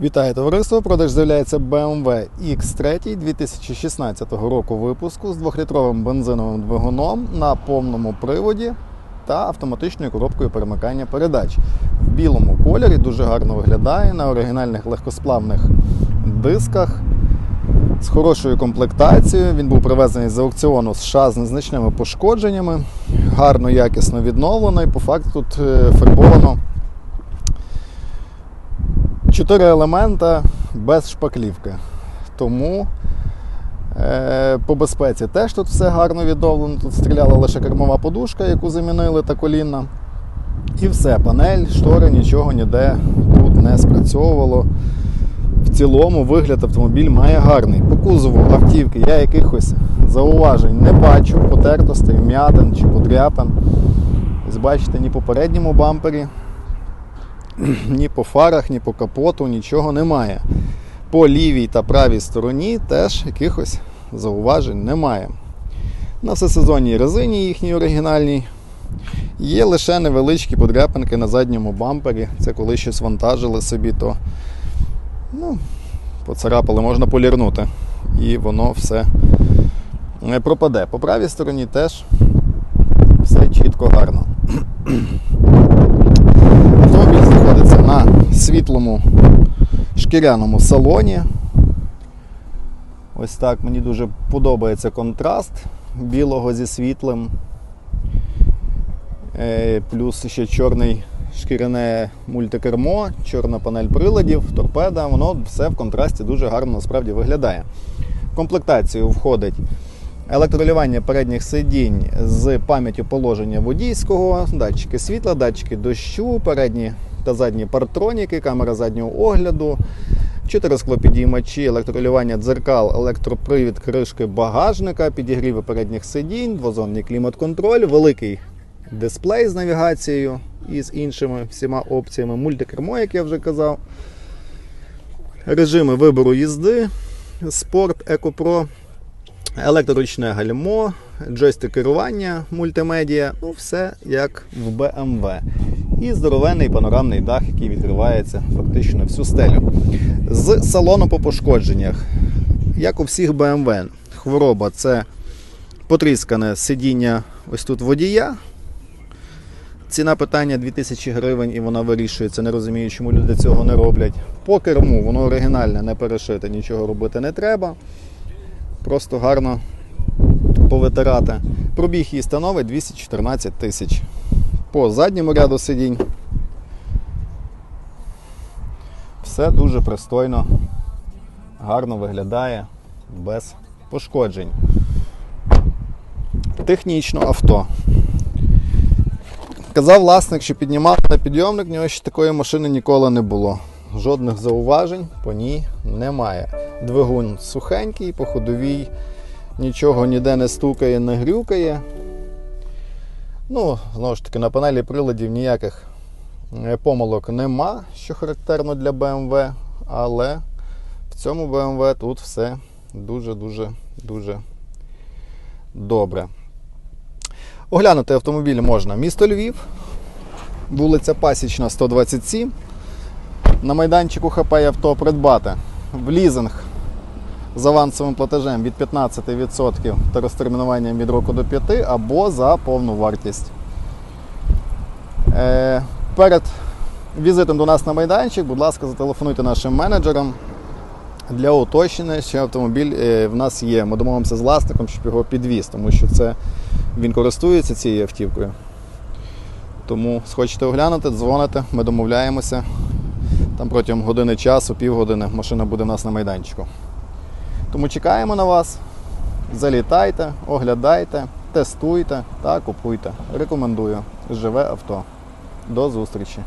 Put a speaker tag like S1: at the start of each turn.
S1: Вітаю товариство! Продаж з'являється BMW X3 2016 року випуску з 2-літровим бензиновим двигуном на повному приводі та автоматичною коробкою перемикання передач. В білому кольорі дуже гарно виглядає на оригінальних легкосплавних дисках. З хорошою комплектацією. Він був привезений з аукціону США з незначними пошкодженнями, гарно, якісно відновлено і по факту тут е, фарбовано Чотири елемента без шпаклівки. Тому е, по безпеці теж тут все гарно відновлено. Тут стріляла лише кермова подушка, яку замінили та колінна. І все, панель, штори, нічого ніде тут не спрацьовувало. В цілому вигляд автомобіль має гарний. По кузову автівки я якихось зауважень не бачу, потертостей, м'ятин чи подряпин. Ось бачите, ні по передньому бампері, ні по фарах, ні по капоту, нічого немає. По лівій та правій стороні теж якихось зауважень немає. На всесезонній резині їхній оригінальній. Є лише невеличкі подряпинки на задньому бампері. Це коли щось вантажили собі, то ну, поцарапали, можна полірнути. І воно все пропаде. По правій стороні теж все чітко гарно. Автомобіль знаходиться на світлому шкіряному салоні. Ось так мені дуже подобається контраст білого зі світлим. Е, Плюс ще чорний шкіряне мультикермо, чорна панель приладів, торпеда, воно все в контрасті дуже гарно насправді виглядає. В комплектацію входить електролювання передніх сидінь з пам'яттю положення водійського, датчики світла, датчики дощу, передні та задні партроніки, камера заднього огляду, 4 склопідіймачі, електролювання дзеркал, електропривід кришки багажника, підігріви передніх сидінь, двозонний клімат-контроль, великий дисплей з навігацією і з іншими всіма опціями, мультикермо, як я вже казав. Режими вибору їзди, спорт, екопро, електроручне гальмо, джойстик керування, мультимедіа, ну все як в BMW. І здоровенний панорамний дах, який відкривається фактично всю стелю. З салону по пошкодженнях, як у всіх BMW, хвороба це потріскане сидіння ось тут водія. Ціна питання 2000 гривень і вона вирішується. Не розумію, чому люди цього не роблять. По керму воно оригінальне, не перешите, нічого робити не треба. Просто гарно повитирати. Пробіг її становить 214 тисяч. По задньому ряду сидінь. Все дуже пристойно, гарно виглядає, без пошкоджень. Технічно авто. Казав власник, що піднімав на підйомник, в нього ще такої машини ніколи не було. Жодних зауважень по ній немає. Двигун сухенький, по ходовій, нічого ніде не стукає, не грюкає. Ну, знову ж таки, на панелі приладів ніяких е, помилок нема, що характерно для BMW, але в цьому BMW тут все дуже-дуже дуже добре. Оглянути автомобіль можна місто Львів, вулиця Пасічна, 127. На майданчику ХП авто придбати в лізинг з авансовим платежем від 15% та розтермінуванням від року до 5 або за повну вартість. Е, перед візитом до нас на майданчик, будь ласка, зателефонуйте нашим менеджерам для уточнення, що автомобіль е, в нас є. Ми домовимося з власником, щоб його підвіз, тому що це він користується цією автівкою. Тому схочете оглянути, дзвоните, ми домовляємося. Там протягом години часу, півгодини машина буде в нас на майданчику. Тому чекаємо на вас. Залітайте, оглядайте, тестуйте та купуйте. Рекомендую. Живе авто. До зустрічі!